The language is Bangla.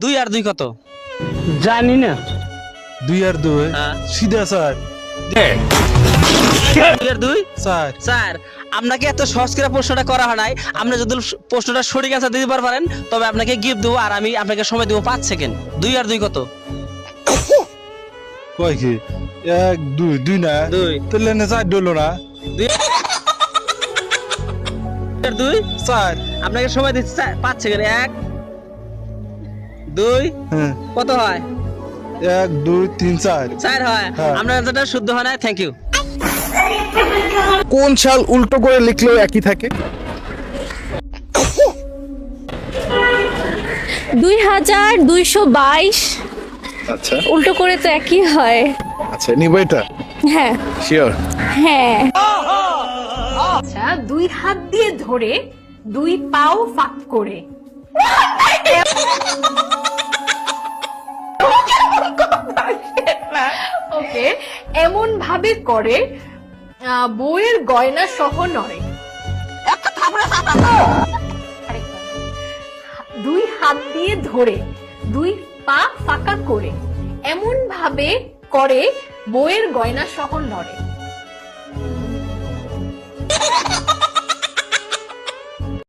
দুই আর দুই কত? জানি না। দুই আর দুই। হ্যাঁ। সিধা স্যার। দুই আর দুই? স্যার। স্যার আপনাকে এত সহজ করে প্রশ্নটা করা হয় নাই। আপনি যদি প্রশ্নটা সঠিক আনসার দিতে পারেন তবে আপনাকে গিফট দেবো আর আমি আপনাকে সময় দেবো পাঁচ সেকেন্ড দুই আর দুই কত? কয় কি? এক দুই দুই না? দুই। তাহলে না চার ডলো না? দুই। আর দুই? স্যার। আপনাকে সময় দিচ্ছি স্যার, পাঁচ সেকেন্ড এক দুই হ্যাঁ। কত হয়? এক দুই তিন চার। চার হয়। আপনার আনসারটা শুদ্ধ হয় না থ্যাংক ইউ কোন সাল উল্টো করে লিখলেও একই থাকে? দুই হাজার দুইশো বাইশ। আচ্ছা। উল্টো করে তো একই হয়। আচ্ছা নিব এটা? হ্যাঁ। শিওর হ্যাঁ। আচ্ছা দুই হাত দিয়ে ধরে দুই পাও ফাঁক করে। এমন ভাবে করে বউয়ের গয়না সহ নড়ে। দুই হাত দিয়ে ধরে দুই পা ফাঁকা করে এমন ভাবে করে বউয়ের গয়না সহ নড়ে।